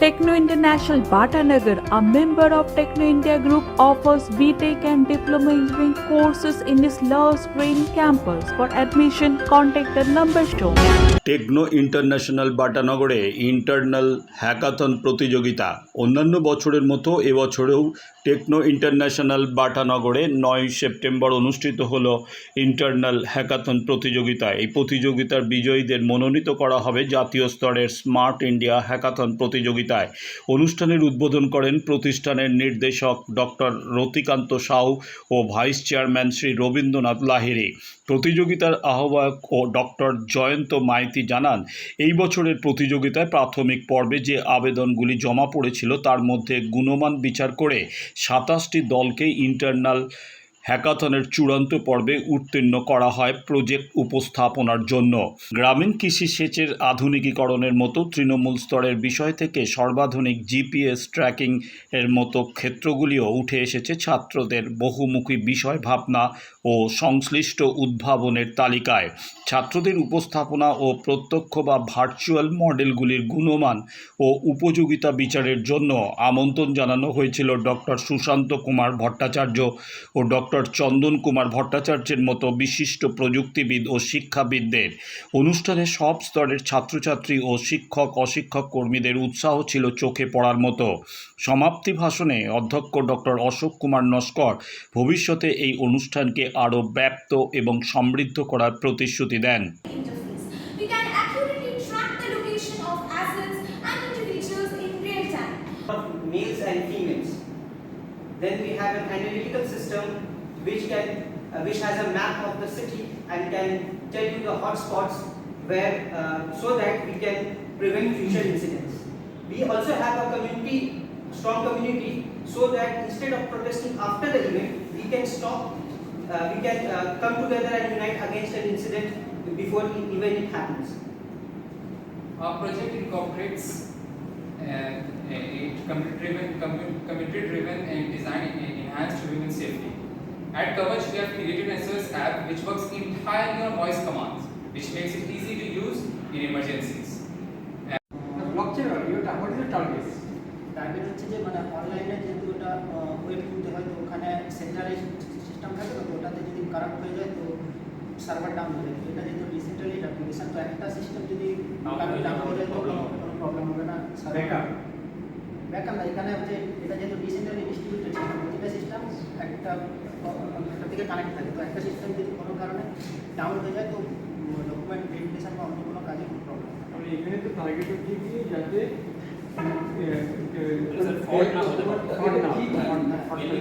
Techno International Bhatanagar, a member of Techno India Group, offers BTEC and Diploma Engineering courses in its Love Green campus. For admission, contact the number shown. Techno International বাটানগরে internal hackathon প্রতিযোগিতা অন্যান্য বছরের মতো এবছরেও techno International বাটানগরে নয় September অনুষ্ঠিত হল internal hackathon প্রতিযোগিতা এই প্রতিযোগিতার বিজয়ীদের মনোনীত করা হবে জাতীয় স্তরের স্মার্ট ইন্ডিয়া হ্যাকাথন প্রতিযোগিতায় অনুষ্ঠানের উদ্বোধন করেন প্রতিষ্ঠানের নির্দেশক ডক্টর রতিকান্ত সাউ ও ভাইস চেয়ারম্যান শ্রী রবীন্দ্রনাথ লাহিড়ী। প্রতিযোগিতার আহ্বায়ক ও ডক্টর জয়ন্ত মাইতি জানান, এই বছরের প্রতিযোগিতায় প্রাথমিক পর্বে যে আবেদনগুলি জমা পড়েছিল তার মধ্যে গুণমান বিচার করে সাতাশটি দলকে ইন্টারনাল হ্যাকাথনের চূড়ান্ত পর্বে উত্তীর্ণ করা হয় প্রজেক্ট উপস্থাপনার জন্য। গ্রামীণ কৃষি সেচের আধুনিকীকরণের মতো তৃণমূল স্তরের বিষয় থেকে সর্বাধুনিক জিপিএস ট্র্যাকিং এর মতো ক্ষেত্রগুলিও উঠে এসেছে ছাত্রদের বহুমুখী বিষয় ভাবনা ও সংশ্লিষ্ট উদ্ভাবনের তালিকায়। ছাত্রদের উপস্থাপনা ও প্রত্যক্ষ বা ভার্চুয়াল মডেলগুলির গুণমান ও উপযোগিতা বিচারের জন্য আমন্ত্রণ জানানো হয়েছিল ডক্টর সুশান্ত কুমার ভট্টাচার্য ও ডক্টর চন্দন কুমার ভট্টাচার্যের মতো বিশিষ্ট প্রযুক্তিবিদ ও শিক্ষাবিদদের। অনুষ্ঠানে সব স্তরের ছাত্রছাত্রী ও শিক্ষক অশিক্ষক কর্মীদের উৎসাহ ছিল চোখে পড়ার মতো। সমাপ্তি ভাষণে অধ্যক্ষ ডক্টর অশোক কুমার নস্কর ভবিষ্যতে এই অনুষ্ঠানকে আরও ব্যাপ্ত এবং সমৃদ্ধ করার প্রতিশ্রুতি দেন। Males and females. Then we have an analytical system which can uh, which has a map of the city and can tell you the hotspots where uh, so that we can prevent future incidents. We also have a community strong community so that instead of protesting after the event we can stop uh, we can uh, come together and unite against an incident before even it happens. Our project incorporates uh, a community-driven, community-driven and design enhanced human safety. At Kavach, we have created an SOS app which works entirely on voice commands, which makes it easy to use in emergencies. Blockchain ইয়েটা what is the target target হচ্ছে যে মানে অনলাইনে যেহেতু ওটা web কিনতে হয় তো ওখানে সেন্ট্রালাইজ সিস্টেম থাকে তো ওটাতে যদি খারাপ হয়ে যায় তো সার্ভার ডাউন হয়ে যায় তো এটা যেহেতু ডিসেন্ট্রালাইজ অ্যাপ্লিকেশন তো একটা সিস্টেম যদি ডাউন হয়ে যায় তো কোনো প্রবলেম হবে না Backup? ব্যাকআপ না এখানে হচ্ছে এটা যেহেতু ডিসেন্ট্রালি ডিস্ট্রিবিউটেড সিস্টেম প্রতিটা সিস্টেম একটা একটা থেকে কানেক্ট থাকে। তো একটা সিস্টেম যদি কোনো কারণে ডাউন হয়ে যায় তো ডকুমেন্ট ভেরিফিকেশন বা অন্য কোনো কাজে প্রবলেম এখানে তো টার্গেট হচ্ছে কি? যাতে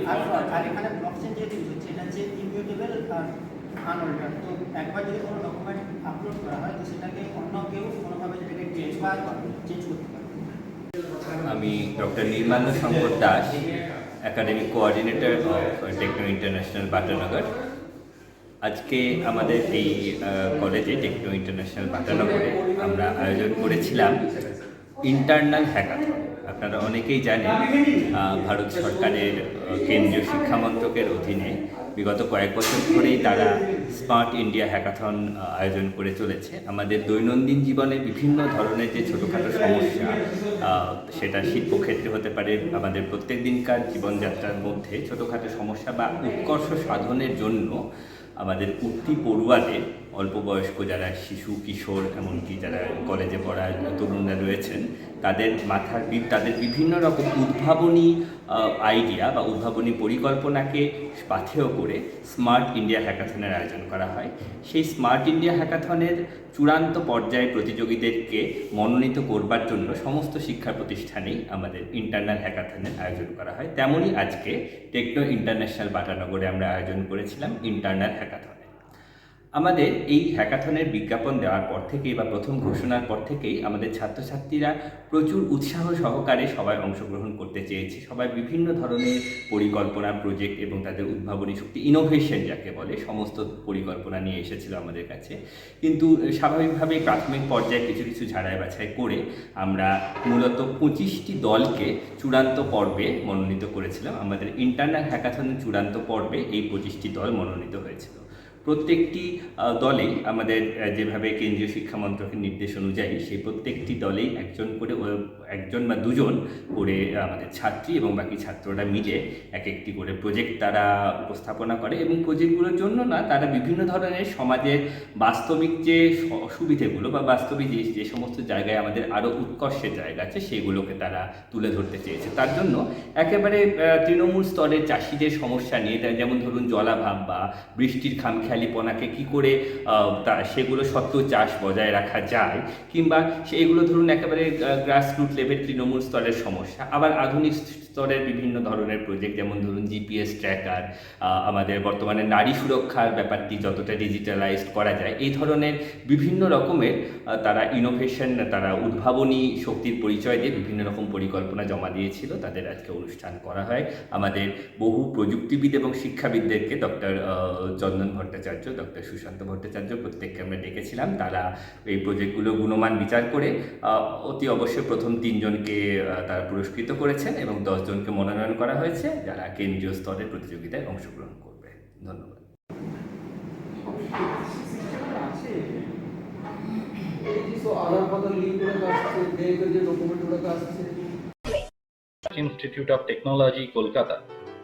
না হয়। আর এখানে ব্লকচেন ইউজ হচ্ছে এটা হচ্ছে ইমিউটেবল আর আনঅল্টার তো একবার যদি কোনো ডকুমেন্ট আপলোড করা হয় তো সেটাকে অন্য কেউ কোনোভাবে সেটাকে চেঞ্জ বা চেঞ্জ করতে পারে। আমি doctor Nirmalya Shankar Das academic coordinator of Techno International Batanagar আজকে আমাদের এই কলেজে টেকনো ইন্টারন্যাশনাল বাটানগরে আমরা আয়োজন করেছিলাম ইন্টারনাল হ্যাকাথন আপনারা অনেকেই জানেন ভারত সরকারের কেন্দ্রীয় শিক্ষা মন্ত্রকের অধীনে বিগত কয়েক বছর ধরেই তারা স্মার্ট ইন্ডিয়া হ্যাকাথন আয়োজন করে চলেছে। আমাদের দৈনন্দিন জীবনে বিভিন্ন ধরনের যে ছোটোখাটো সমস্যা সেটা শিল্পক্ষেত্রে হতে পারে, আমাদের প্রত্যেক দিনকার জীবনযাত্রার মধ্যে ছোটোখাটো সমস্যা বা উৎকর্ষ সাধনের জন্য আমাদের উঠতি পড়ুয়াদের অল্প বয়স্ক যারা শিশু, কিশোর, এমনকি যারা কলেজে পড়া তরুণরা রয়েছেন, তাদের মাথার তাদের বিভিন্ন রকম উদ্ভাবনী আইডিয়া বা উদ্ভাবনী পরিকল্পনাকে পাথেয় করে স্মার্ট ইন্ডিয়া হ্যাকাথনের আয়োজন করা হয়। সেই স্মার্ট ইন্ডিয়া হ্যাকাথনের চূড়ান্ত পর্যায়ে প্রতিযোগীদেরকে মনোনীত করবার জন্য সমস্ত শিক্ষা প্রতিষ্ঠানেই আমাদের ইন্টারনাল হ্যাকাথনের আয়োজন করা হয়। তেমনই আজকে টেকনো ইন্টারন্যাশনাল বাটানগরে আমরা আয়োজন করেছিলাম ইন্টারনাল হ্যাকাথনের আমাদের এই হ্যাকাথনের বিজ্ঞাপন দেওয়ার পর থেকেই বা প্রথম ঘোষণার পর থেকেই আমাদের ছাত্রছাত্রীরা প্রচুর উৎসাহ সহকারে সবাই অংশগ্রহণ করতে চেয়েছে। সবাই বিভিন্ন ধরনের পরিকল্পনা প্রজেক্ট এবং তাদের উদ্ভাবনী শক্তি ইনোভেশন যাকে বলে, সমস্ত পরিকল্পনা নিয়ে এসেছিল আমাদের কাছে। কিন্তু স্বাভাবিকভাবেই প্রাথমিক পর্যায়ে কিছু কিছু ঝাড়াই বাছাই করে আমরা মূলত পঁচিশটি দলকে চূড়ান্ত পর্বে মনোনীত করেছিলাম। আমাদের ইন্টারনাল হ্যাকাথনের চূড়ান্ত পর্বে এই পঁচিশটি দল মনোনীত হয়েছিল। প্রত্যেকটি আহ, দলে আমাদের যেভাবে কেন্দ্রীয় শিক্ষা মন্ত্রকের নির্দেশ অনুযায়ী সেই প্রত্যেকটি দলেই একজন করে একজন বা দুজন করে আমাদের ছাত্রী এবং বাকি ছাত্ররা মিলে এক একটি করে প্রজেক্ট তারা উপস্থাপনা করে এবং প্রজেক্টগুলোর জন্য না তারা বিভিন্ন ধরনের সমাজের বাস্তবিক যে অসুবিধেগুলো বা বাস্তবিক যে যে সমস্ত জায়গায় আমাদের আরও উৎকর্ষের জায়গা আছে সেগুলোকে তারা তুলে ধরতে চেয়েছে। তার জন্য একেবারে তৃণমূল স্তরের চাষিদের সমস্যা নিয়ে যেমন ধরুন জলাভাব বা বৃষ্টির খামখেয়ালিপনাকে কি করে তা, সেগুলো সত্ত্বেও চাষ বজায় রাখা যায়, কিংবা সেগুলো ধরুন একেবারে গ্রাসরুট লেভেল তৃণমূল স্তরের সমস্যা, আবার আধুনিক স্তরের বিভিন্ন ধরনের প্রজেক্ট যেমন ধরুন জিপিএস ট্র্যাকার আমাদের বর্তমানে নারী সুরক্ষার ব্যাপারটি যতটা ডিজিটালাইজড করা যায়, এই ধরনের বিভিন্ন রকমের তারা ইনোভেশন তারা উদ্ভাবনী শক্তির পরিচয় দিয়ে বিভিন্ন রকম পরিকল্পনা জমা দিয়েছিল, তাদের আজকে অনুষ্ঠান করা হয়। আমাদের বহু প্রযুক্তিবিদ এবং শিক্ষাবিদদেরকে ডক্টর চন্দন ভট্টাচার্য ডক্টর সুশান্ত ভট্টাচার্য প্রত্যেককে আমরা ডেকেছিলাম। তারা এই প্রজেক্টগুলো গুণমান বিচার করে অতি অবশ্যই প্রথম তিনজনকে তারা পুরস্কৃত করেছেন এবং দশজনকে মনোনয়ন করা হয়েছে, যারা কেন্দ্রীয় স্তরের প্রতিযোগিতায় অংশগ্রহণ করবে। ধন্যবাদ। ইনস্টিটিউট অফ টেকনোলজি সব